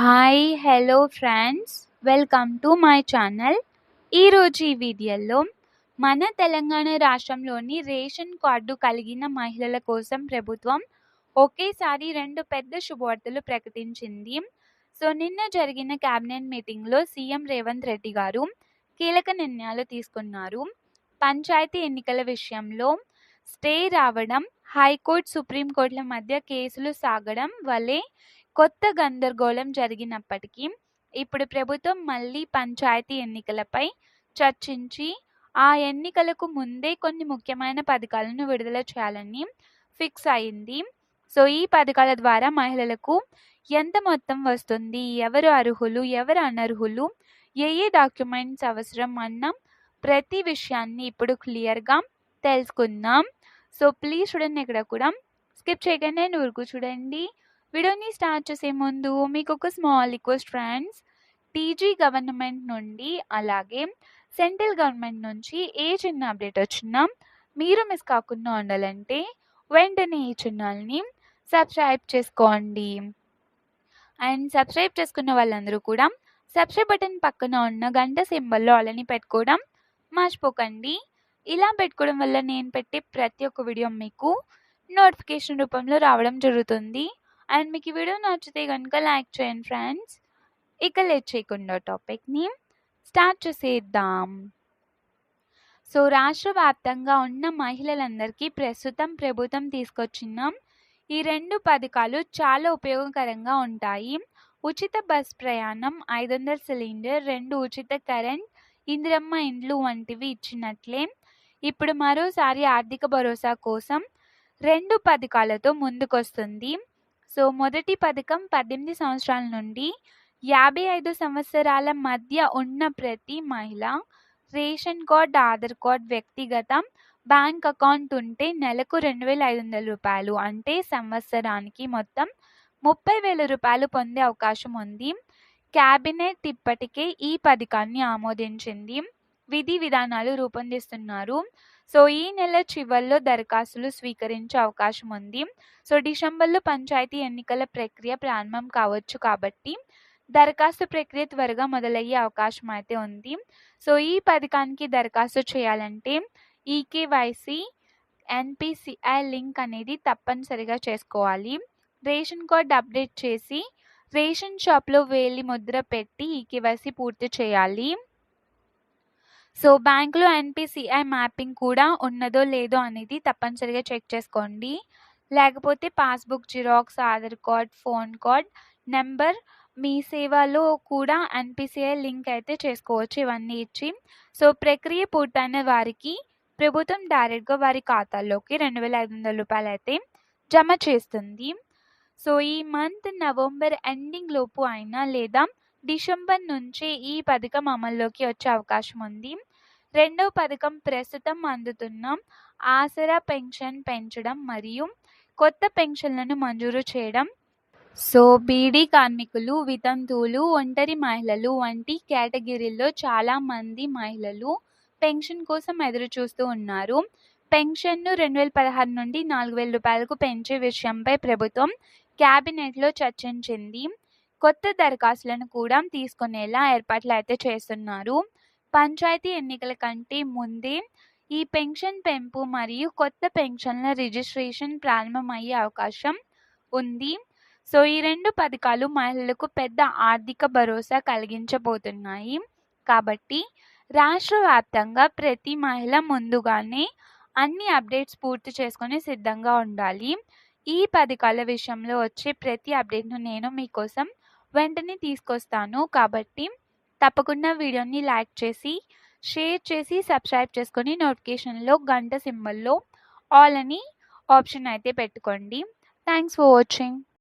Hi hello friends welcome to my channel ఈరోజు ఈ వీడియోలో మన తెలంగాణ రాష్ట్రంలోని రేషన్ కార్డు కలిగిన మహిళల కోసం ప్రభుత్వం ఒకేసారి రెండు పెద్ద శుభవార్తలు ప్రకటించింది. సో నిన్న జరిగిన క్యాబినెట్ మీటింగ్లో సీఎం రేవంత్ రెడ్డి గారు కీలక నిర్ణయాలు తీసుకున్నారు. పంచాయతీ ఎన్నికల విషయంలో స్టే రావడం హైకోర్టు సుప్రీంకోర్టుల మధ్య కేసులు సాగడం వలె కొత్త గందరగోళం జరిగినప్పటికీ ఇప్పుడు ప్రభుత్వం మళ్ళీ పంచాయతీ ఎన్నికలపై చర్చించి ఆ ఎన్నికలకు ముందే కొన్ని ముఖ్యమైన పథకాలను విడుదల చేయాలని ఫిక్స్ అయింది. సో ఈ పథకాల ద్వారా మహిళలకు ఎంత మొత్తం వస్తుంది? ఎవరు అర్హులు? ఎవరు అనర్హులు? ఏ ఏ డాక్యుమెంట్స్ అవసరం అన్న ప్రతి విషయాన్ని ఇప్పుడు క్లియర్గా తెలుసుకుందాం. సో ప్లీజ్ చూడండి ఇక్కడ కూడా. స్కిప్ చేయగానే ఊరుకు చూడండి. వీడియోని స్టార్ట్ చేసే ముందు? మీకు ఒక small request friends. TG government నుండి అలాగే సెంట్రల్ గవర్నమెంట్ నుంచి ఏ చిన్న అప్డేట్ వచ్చినా మీరు మిస్ కాకుండా ఉండాలంటే వెంటనే ఈ ఛానల్ని సబ్స్క్రైబ్ చేసుకోండి. అండ్ సబ్స్క్రైబ్ చేసుకున్న వాళ్ళందరూ కూడా సబ్స్క్రైబ్ బటన్ పక్కన ఉన్న గంట సింబల్లో అలాని పెట్టుకోవడం మర్చిపోకండి. ఇలా పెట్టుకోవడం వల్ల నేను పెట్టే ప్రతి ఒక్క వీడియో మీకు నోటిఫికేషన్ రూపంలో రావడం జరుగుతుంది. అండ్ మీకు ఈ వీడియో నచ్చితే కనుక లైక్ చేయండి ఫ్రెండ్స్. ఇక లేట్ చేయకుండా టాపిక్ని స్టార్ట్ చేసేద్దాం. సో రాష్ట్ర వ్యాప్తంగా ఉన్న మహిళలందరికీ ప్రస్తుతం ప్రభుత్వం తీసుకొచ్చిన ఈ రెండు పథకాలు చాలా ఉపయోగకరంగా ఉంటాయి. ఉచిత బస్ ప్రయాణం ఐదు వందల సిలిండర్ రెండు ఉచిత కరెంట్ ఇందిరమ్మ ఇండ్లు వంటివి ఇచ్చినట్లే. ఇప్పుడు మరోసారి ఆర్థిక భరోసా కోసం రెండు పథకాలతో ముందుకొస్తుంది. సో మొదటి పథకం పద్దెనిమిది సంవత్సరాల నుండి యాభై ఐదు సంవత్సరాల మధ్య ఉన్న ప్రతి మహిళ రేషన్ కార్డ్ ఆధార్ కార్డ్ వ్యక్తిగత బ్యాంక్ అకౌంట్ ఉంటే నెలకు రెండు వేల ఐదు వందల రూపాయలు. అంటే సంవత్సరానికి మొత్తం ముప్పై వేల రూపాయలు పొందే అవకాశం ఉంది. క్యాబినెట్ ఇప్పటికే ఈ పథకాన్ని ఆమోదించింది. విధి విధానాలు రూపొందిస్తున్నారు. సో ఈ నెల చివరిలో దరఖాస్తులు స్వీకరించే అవకాశం ఉంది. సో డిసెంబర్లో పంచాయతీ ఎన్నికల ప్రక్రియ ప్రారంభం కావచ్చు కాబట్టి దరఖాస్తు ప్రక్రియ త్వరగా మొదలయ్యే అవకాశం అయితే ఉంది. సో ఈ పథకానికి దరఖాస్తు చేయాలంటే ఈకేవైసీ ఎన్పిసిఐ లింక్ అనేది తప్పనిసరిగా చేసుకోవాలి. రేషన్ కార్డ్ అప్డేట్ చేసి రేషన్ షాప్లో వేలి ముద్ర పెట్టి ఈకేవైసీ పూర్తి చేయాలి. సో బ్యాంకులో ఎన్పిసిఐ మ్యాపింగ్ కూడా ఉన్నదో లేదో అనేది తప్పనిసరిగా చెక్ చేసుకోండి. లేకపోతే passbook xerox Aadhaar card phone card number మీ సేవలో కూడా ఎన్పిసిఐ లింక్ అయితే చేసుకోవచ్చు ఇవన్నీ ఇచ్చి. సో ప్రక్రియ పూర్తయిన వారికి ప్రభుత్వం డైరెక్ట్గా వారి ఖాతాల్లోకి రెండు వేల ఐదు వందల రూపాయలు అయితే జమ చేస్తుంది. సో ఈ మంత్ నవంబర్ ఎండింగ్ లోపు అయినా లేదా డిసెంబర్ నుంచి ఈ పథకం అమల్లోకి వచ్చే అవకాశం ఉంది. రెండవ పథకం ప్రస్తుతం అందుతున్న ఆసరా పెన్షన్ పెంచడం మరియు కొత్త పెన్షన్లను మంజూరు చేయడం. సో బీడీ కార్మికులు వితంతువులు ఒంటరి మహిళలు వంటి కేటగిరీల్లో చాలామంది మహిళలు పెన్షన్ కోసం ఎదురు చూస్తూ ఉన్నారు. పెన్షన్ను రెండు వేల పదహారు నుండి నాలుగు వేల రూపాయలకు పెంచే విషయంపై ప్రభుత్వం క్యాబినెట్లో చర్చించింది. కొత్త దరఖాస్తులను కూడా తీసుకునేలా ఏర్పాట్లు అయితే చేస్తున్నారు. పంచాయతీ ఎన్నికల కంటే ముందే ఈ పెన్షన్ పెంపు మరియు కొత్త పెన్షన్ల రిజిస్ట్రేషన్ ప్రారంభమయ్యే అవకాశం ఉంది. సో ఈ రెండు పథకాలు మహిళలకు పెద్ద ఆర్థిక భరోసా కలిగించబోతున్నాయి. కాబట్టి రాష్ట్ర వ్యాప్తంగా ప్రతి మహిళ ముందుగానే అన్ని అప్డేట్స్ పూర్తి చేసుకొని సిద్ధంగా ఉండాలి. ఈ పథకాల విషయంలో వచ్చే ప్రతి అప్డేట్ను నేను మీకోసం వెంటనే తీసుకొస్తాను. కాబట్టి తప్పకుండా వీడియోని లైక్ చేసి షేర్ చేసి సబ్స్క్రైబ్ చేసుకొని నోటిఫికేషన్లో గంట సింబల్లో ఆల్ అని ఆప్షన్ అయితే పెట్టుకోండి. Thanks for watching.